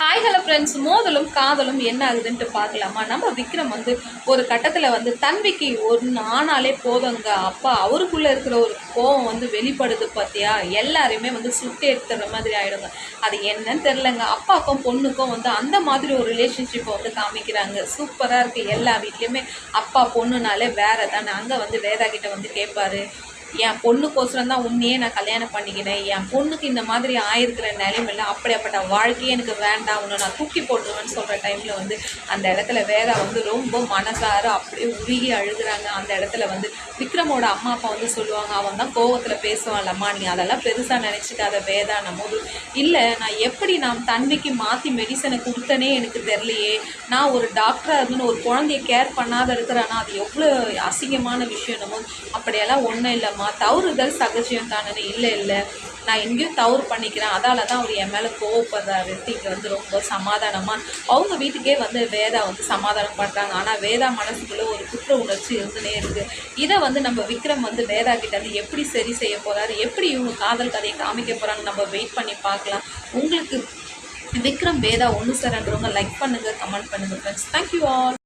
Hi hello friends மோதலும் காதலும் என்ன ஆகுதுன்ட்டு பார்க்கலாமா? நம்ம விக்ரம் வந்து ஒரு கட்டத்தில் வந்து தன்விக்கு ஒன்று ஆனாலே போதுங்க. அப்பா அவருக்குள்ளே இருக்கிற ஒரு கோபம் வந்து வெளிப்படுது பார்த்தியா எல்லாரையுமே வந்து சுட்டு எடுத்துற மாதிரி ஆகிடுங்க அது என்னன்னு தெரிலங்க அப்பாவுக்கும் பொண்ணுக்கும் வந்து அந்த மாதிரி ஒரு ரிலேஷன்ஷிப்பை வந்து காமிக்கிறாங்க. சூப்பராக இருக்குது எல்லா வீட்லேயுமே அப்பா பொண்ணுனாலே வேறு தானே அங்கே வந்து வேதா கிட்ட வந்து கேட்பாரு என் பொண்ணுக்கோசரம் தான் உன்னையே நான் கல்யாணம் பண்ணிக்கினேன். என் பொண்ணுக்கு இந்த மாதிரி ஆயிருக்கிற நிலைமையில அப்படியாப்பட்ட வாழ்க்கையே எனக்கு வேண்டாம். உன்னை நான் தூக்கி போட்டுருவேன்னு சொல்கிற டைமில் வந்து அந்த இடத்துல வேதா வந்து ரொம்ப மனசார அப்படியே உருகி அழுகுறாங்க. அந்த இடத்துல வந்து விக்ரமோட அம்மா அப்பா வந்து சொல்லுவாங்க அவன் தான் கோவத்தில் பேசுவான்லம்மா நீ அதெல்லாம் பெருசாக நினச்சிக்காத வேதான்னும் போது இல்லை நான் எப்படி நான் தன்மைக்கு மாற்றி மெடிசனை கொடுத்தனே எனக்கு தெரியலையே. நான் ஒரு டாக்டராக இருந்துன்னு ஒரு குழந்தைய கேர் பண்ணாத இருக்கிறேன்னா அது எவ்வளோ அசிங்கமான விஷயம் நம்ம அப்படியெல்லாம் ஒன்றும் இல்லைம்மா தவறுதல் சகஜம் தானே. இல்லை இல்லை. நான் எங்கேயும் தவறு பண்ணிக்கிறேன். அதால தான் அவர் என் மேலே கோவப்படுறாரு. இங்கே வந்து ரொம்ப சமாதானமாக அவங்க வீட்டுக்கே வந்து வேதா வந்து சமாதானம் பண்ணுறாங்க ஆனால் வேதா மனசுக்குள்ளே ஒரு குற்ற உணர்ச்சி இருந்துனே இருக்குது இதை வந்து நம்ம விக்ரம் வந்து வேதா கிட்ட வந்து எப்படி சரி செய்ய போகிறாரு எப்படி இவங்க காதல் கதையை காமிக்க போகிறாங்க நம்ம வெயிட் பண்ணி பார்க்கலாம். உங்களுக்கு விக்ரம் வேதா ஒன்று சார்ன்றவங்க லைக் பண்ணுங்கள் கமெண்ட் பண்ணுங்கள் ஃப்ரெண்ட்ஸ் தேங்க்யூ ஆல்